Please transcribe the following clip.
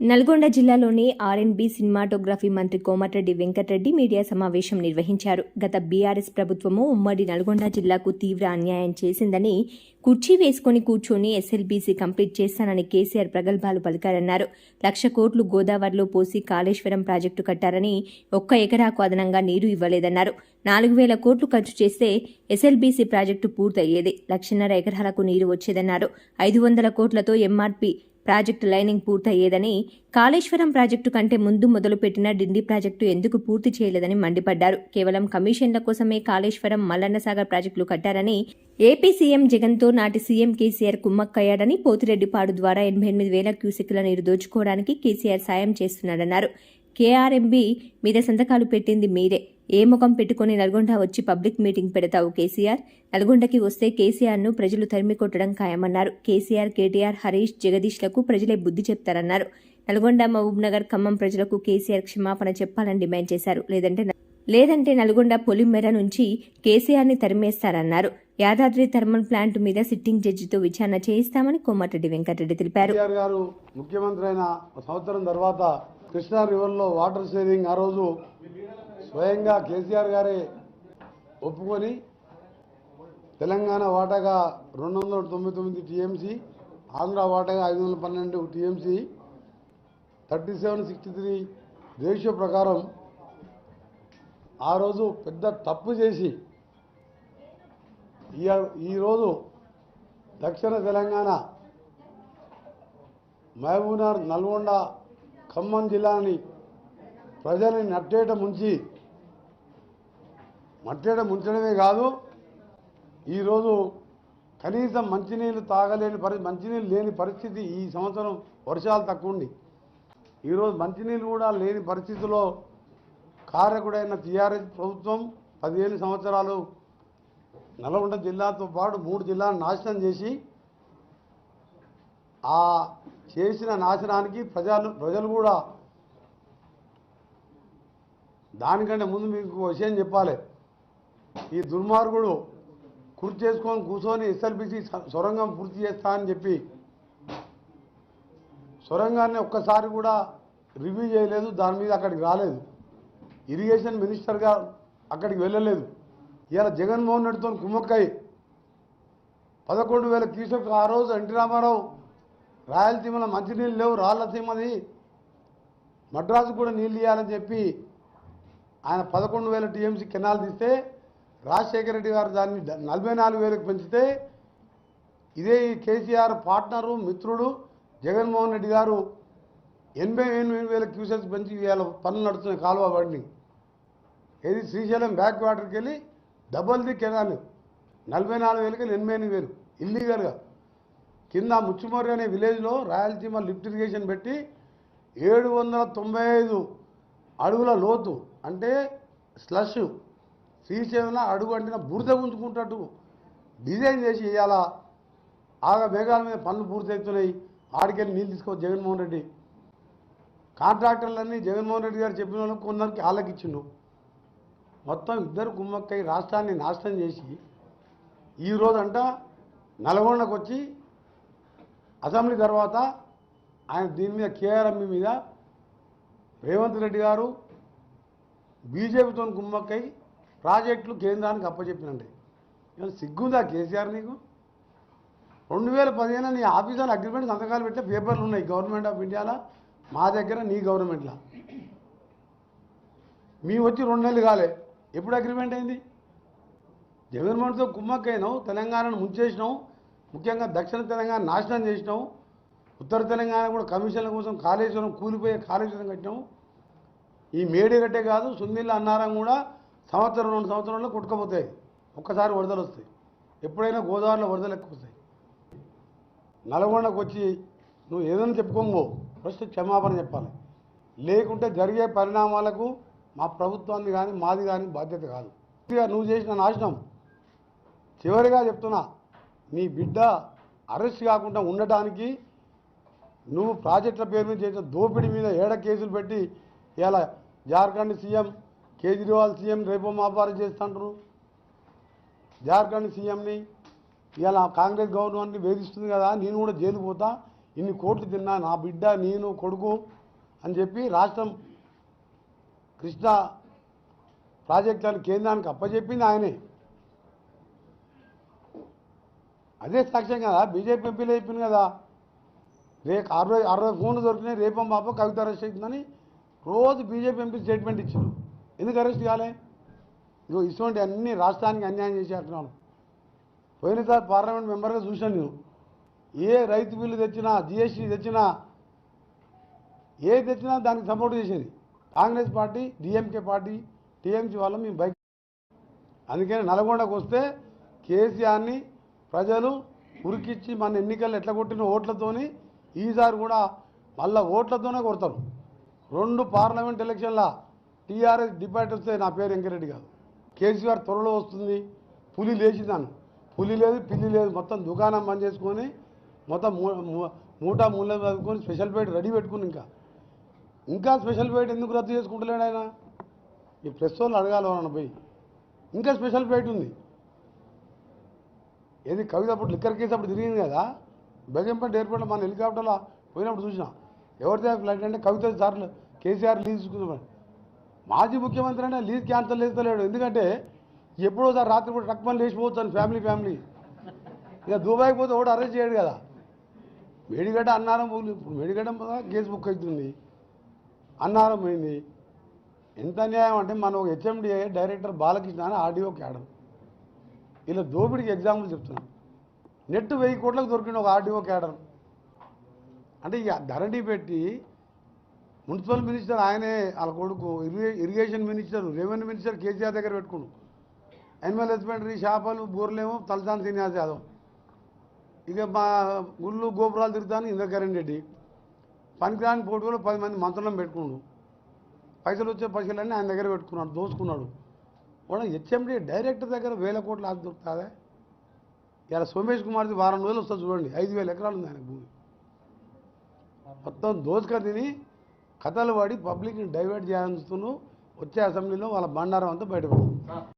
నల్గొండ జిల్లాలోని R&B cinematography మంత్రి Komatireddy Venkatareddy media సమావేశం నిర్వహించారు. గత బీఆర్ఎస్ ప్రభుత్వము ఉమ్మడి నల్గొండ జిల్లాకు తీవ్ర అన్యాయం చేసిందని కుర్చీ వేసుకుని కూర్చొని ఎస్ఎల్బీసీ కంప్లీట్ చేస్తానని కేసీఆర్ ప్రగల్భాలు పలికారన్నారు. లక్ష కోట్లు గోదావరిలో పోసి కాళేశ్వరం ప్రాజెక్టు కట్టారని ఒక్క ఎకరాకు అదనంగా నీరు ఇవ్వలేదన్నారు. నాలుగు వేల కోట్లు ఖర్చు చేస్తే ఎస్ఎల్బీసీ ప్రాజెక్టు పూర్తయ్యేది. లక్షన్నర ఎకరాలకు నీరు వచ్చేదన్నారు. ఐదు వందల కోట్లతో ఎంఆర్పీ ప్రాజెక్టు లైనింగ్ పూర్తయ్యేదని కాళేశ్వరం ప్రాజెక్టు కంటే ముందు మొదలుపెట్టిన డిండి ప్రాజెక్టు ఎందుకు పూర్తి చేయలేదని మండిపడ్డారు. కేవలం కమిషన్ల కోసమే కాళేశ్వరం మల్లన్నసాగర్ ప్రాజెక్టులు కట్టారని ఏపీ సీఎం జగన్తో నాటి సీఎం కేసీఆర్ కుమ్మక్కయ్యాడని పోతిరెడ్డిపాడు ద్వారా ఎనభై ఎనిమిది వేల క్యూసెక్ల నీరు దోచుకోవడానికి కేసీఆర్ సాయం చేస్తున్నాడన్నారు. కేఆర్ఎంబి మీద సంతకాలు పెట్టింది మీరే. ఏ ముఖం పెట్టుకుని నల్గొండ వచ్చి పబ్లిక్ మీటింగ్ పెడతావు కేసీఆర్? నల్గొండకి వస్తే కేసీఆర్ను ప్రజలు తరిమి కొట్టడం ఖాయమన్నారు. కేసీఆర్ కేటీఆర్ హరీష్ జగదీష్లకు ప్రజలే బుద్ధి చెప్తారన్నారు. నల్గొండ మహబూబ్నగర్ ఖమ్మం ప్రజలకు కేసీఆర్ క్షమాపణ చెప్పాలని డిమాండ్ చేశారు. లేదంటే లేదంటే నల్గొండ పొలిమెర నుంచి కేసీఆర్ని తరిమేస్తారన్నారు. యాదాద్రి థర్మల్ ప్లాంట్ మీద సిట్టింగ్ జడ్జితో విచారణ చేయిస్తామని కోమటిరెడ్డి వెంకటరెడ్డి తెలిపారు. గారు ముఖ్యమంత్రి అయిన సంవత్సరం తర్వాత కృష్ణా రివర్లో వాటర్ షేరింగ్ ఆ రోజు స్వయంగా కేసీఆర్ గారే ఒప్పుకొని తెలంగాణ వాటాగా రెండు వందల తొంభై తొమ్మిది టీఎంసీ ఆంధ్ర వాటాగా ఐదు వందల పన్నెండు TMC thirty seven sixty three ratio ప్రకారం ఆ రోజు పెద్ద తప్పు చేసి ఈ ఈరోజు దక్షిణ తెలంగాణ మహబూబ్నగర్ నల్గొండ ఖమ్మం జిల్లాని ప్రజల్ని నట్టేట ముంచి మట్టేడ ముంచడమే కాదు ఈరోజు కనీసం మంచినీళ్ళు తాగలేని పరి మంచినీళ్ళు లేని పరిస్థితి ఈ సంవత్సరం వర్షాలు తక్కువ ఉంది ఈరోజు మంచినీళ్ళు కూడా లేని పరిస్థితిలో కారకుడైన టీఆర్ఎస్ ప్రభుత్వం పదిహేను సంవత్సరాలు నల్గొండ జిల్లాతో పాటు మూడు జిల్లాలను నాశనం చేసి ఆ చేసిన నాశనానికి ప్రజలు ప్రజలు కూడా దానికంటే ముందు మీకు విషయం చెప్పాలి. ఈ దుర్మార్గుడు కుర్చీ చేసుకొని కూర్చొని ఎస్ఎల్బిసి సొరంగం పూర్తి చేస్తా అని చెప్పి సొరంగాన్ని ఒక్కసారి కూడా రివ్యూ చేయలేదు దాని మీద అక్కడికి రాలేదు. ఇరిగేషన్ మినిస్టర్గా అక్కడికి వెళ్ళలేదు. ఇలా జగన్మోహన్ రెడ్డితో కుమ్మక్కై పదకొండు వేల క్యూసెక్ ఆ రోజు ఎన్టీ రామారావు రాయలసీమలో మంచినీళ్ళు లేవు రాయలసీమది మద్రాసు కూడా నీళ్ళు ఇవ్వాలని చెప్పి ఆయన పదకొండు వేల టీఎంసీ కెనాల్ తీస్తే రాజశేఖర రెడ్డి గారు దాన్ని నలభై నాలుగు వేలకు పెంచితే ఇదే ఈ కేసీఆర్ పార్ట్నరు మిత్రుడు జగన్మోహన్ రెడ్డి గారు ఎనభై ఎనిమిది వేల క్యూసెక్స్ పెంచి ఇవాళ పనులు నడుస్తున్నాయి కాలువ బండి. ఏది శ్రీశైలం బ్యాక్ వాటర్కి వెళ్ళి డబల్ కెనాల్. నలభై నాలుగు వేలకి ఎనభై ఎనిమిది వేలు. ఇల్లీగల్గా కింద ముచ్చుమర్రి అనే విలేజ్లో రాయలసీమ లిఫ్ట్ ఇరిగేషన్ పెట్టి ఏడు వందల తొంభై ఐదు అడుగుల లోతు అంటే స్లష్ శ్రీశైలంలో అడుగు అంటిన బురద ఉంచుకుంటట్టు డిజైన్ చేసి ఇవాళ ఆగ మేఘాల మీద పనులు పూర్తవుతున్నాయి ఆడికెళ్ళి నీళ్ళు తీసుకోవచ్చు జగన్మోహన్ రెడ్డి. కాంట్రాక్టర్లన్నీ జగన్మోహన్ రెడ్డి గారు చెప్పిన వాళ్ళకి కొందరికి ఆలకిచ్చిండు. మొత్తం ఇద్దరు కుమ్మక్కై రాష్ట్రాన్ని నాశనం చేసి ఈరోజంట నల్గొండకు వచ్చి అసెంబ్లీ తర్వాత ఆయన దీని మీద కేఆర్ఎంబి మీద రేవంత్ రెడ్డి గారు బీజేపీతో కుమ్మక్కై ప్రాజెక్టులు కేంద్రానికి అప్పచెప్పినండి. ఏమైనా సిగ్గుందా కేసీఆర్ నీకు? రెండు వేల పదిహేను నీ ఆఫీసర్ అగ్రిమెంట్ సంతకాలు పెట్టే పేపర్లు ఉన్నాయి గవర్నమెంట్ ఆఫ్ ఇండియాలో మా దగ్గర నీ గవర్నమెంట్లో. మీ వచ్చి రెండు నెలలు కాలే. ఎప్పుడు అగ్రిమెంట్ అయింది? జగన్మోహన్తో కుమ్మక్కైనావు తెలంగాణను ముంచేసినావు ముఖ్యంగా దక్షిణ తెలంగాణ నాశనం చేసినావు ఉత్తర తెలంగాణ కూడా కమిషన్ల కోసం కాళేశ్వరం కూలిపోయే కాళేశ్వరం కట్టినాము ఈ మేడిగడ్డే కాదు సుందిల్ల అన్నారం కూడా సంవత్సరం రెండు సంవత్సరాల్లో కొట్టుకపోతాయి. ఒక్కసారి వరదలు వస్తాయి. ఎప్పుడైనా గోదావరిలో వరదలు ఎక్కువ వస్తాయి. నల్గొండకు వచ్చి నువ్వు ఏదైనా చెప్పుకోమో ఫస్ట్ క్షమాపణ చెప్పాలి. లేకుంటే జరిగే పరిణామాలకు మా ప్రభుత్వాన్ని కానీ మాది కానీ బాధ్యత కాదు. ఇక నువ్వు చేసిన నాశనం. చివరిగా చెప్తున్నా నీ బిడ్డ అరెస్ట్ కాకుండా ఉండటానికి నువ్వు ప్రాజెక్టుల పేరు మీద చేసిన దోపిడీ మీద ఏడ కేసులు పెట్టి ఇలా జార్ఖండ్ సీఎం కేజ్రీవాల్ సీఎం రేపో మాపారం చేస్తుంటారు. జార్ఖండ్ సీఎంని ఇలా కాంగ్రెస్ గవర్నమెంట్ని వేధిస్తుంది కదా నేను కూడా జైలు పోతా ఇన్ని కోట్లు తిన్నా నా బిడ్డ నేను కొడుకు అని చెప్పి రాష్ట్రం కృష్ణా ప్రాజెక్టులను కేంద్రానికి అప్పచెప్పింది ఆయనే. అదే సాక్ష్యం కదా బీజేపీ ఎంపీలు చెప్పింది కదా. రేపు అరవై అరవై ఫోన్లు దొరికినాయి రేపం బాబు కవిత అరెస్ట్ అవుతుందని రోజు బీజేపీ ఎంపీ స్టేట్మెంట్ ఇచ్చారు ఎందుకు అరెస్ట్ కాలే? ఇదిగో ఇటువంటి అన్ని రాష్ట్రానికి అన్యాయం చేసేస్తున్నాను పోయినసారి పార్లమెంట్ మెంబర్గా చూశాను నేను. ఏ రైతు బిల్లు తెచ్చినా జిఎస్టీ తెచ్చినా ఏ తెచ్చినా దానికి సపోర్ట్ చేసేది. Congress party DMK party TMC వాళ్ళు మేము బైక్ అందుకని నల్గొండకు వస్తే కేసీఆర్ని ప్రజలు ఉరికిచ్చి మన ఎన్నికల్లో ఎట్లా కొట్టిన ఓట్లతోని ఈసారి కూడా మళ్ళా ఓట్లతోనే కొడతారు. రెండు పార్లమెంట్ ఎలక్షన్ల టీఆర్ఎస్ డిబేట్ వస్తే నా పేరు వెంకరెడ్డి కాదు. కేసీఆర్ త్వరలో వస్తుంది. పులి లేచిందాను పులి లేదు పిల్లి లేదు. మొత్తం దుకాణం బంద్ చేసుకొని మొత్తం మూ- మూల చదువుకొని స్పెషల్ పేట్ రెడీ పెట్టుకుని ఇంకా. ఇంకా స్పెషల్ పేట్ ఎందుకు రద్దు చేసుకుంటలేడు ఆయన? ఈ ప్రెస్ వాళ్ళు అడగాలి వాళ్ళని పోయి. ఇంకా స్పెషల్ పేట్ ఉంది. ఏది కవిత అప్పుడు లిక్కర్ కేసు అప్పుడు తిరిగింది కదా? బెగంపేట ఎయిర్పోర్ట్లో మన హెలికాప్టర్లో పోయినప్పుడు చూసినా. ఎవరిదే ఫ్లైట్ అంటే కవిత సార్లు కేసీఆర్ లీజ్ తీసుకుందామని. మాజీ ముఖ్యమంత్రి అంటే లీజ్ క్యాన్సల్ చేస్తలేడు. ఎందుకంటే ఎప్పుడో సార్ రాత్రి కూడా టక్మని లేచిపోవచ్చు ఫ్యామిలీ ఫ్యామిలీ. ఇక దుబాయ్కి పోతే ఒకటి అరెస్ట్ చేయడు కదా. మేడిగడ్డ అన్నారం పోలి ఇప్పుడు మేడిగడ్డ కేసు బుక్ అవుతుంది. అన్నారం పోయింది. ఎంత అన్యాయం అంటే మన ఒక హెచ్ఎండిఏ డైరెక్టర్ బాలకృష్ణ అని ఆర్డీఓ క్యాడర్ ఇలా దోపిడికి ఎగ్జాంపుల్ చెప్తున్నాను నెట్ వెయ్యి కోట్లకు దొరికిన ఒక ఆర్డీఓ క్యాడర్ అంటే ఇక ధరణి పెట్టి మున్సిపల్ మినిస్టర్ ఆయనే వాళ్ళ కొడుకు ఇరిగే irrigation minister revenue minister KCR దగ్గర పెట్టుకుండు. యానిమల్ హస్బెండరీ చేపలు బోర్లేమో తలసాని శ్రీనివాస్ యాదవ్. ఇక మా గుళ్ళు గోపురాలు తిరుగుతాను ఇంద్రకరణ్ రెడ్డి. పనికిరాని పోటీలో పది మంది మంత్రులను పెట్టుకుండు. పైసలు వచ్చే పైసలన్నీ ఆయన దగ్గర పెట్టుకున్నాడు దోసుకున్నాడు. కూడా హెచ్ఎండి డైరెక్టర్ దగ్గర వేల కోట్లు ఆకు దొరుకుతుందా? ఇలా సోమేష్ కుమార్ది వారం రోజులు వస్తుంది చూడండి ఐదు వేల ఎకరాలు ఉంది ఆయన భూమి. మొత్తం దోసుక తిని కథలు పడి పబ్లిక్ని డైవర్ట్ చేయాలని వచ్చే అసెంబ్లీలో వాళ్ళ బండారం అంతా బయటపడుతుంది.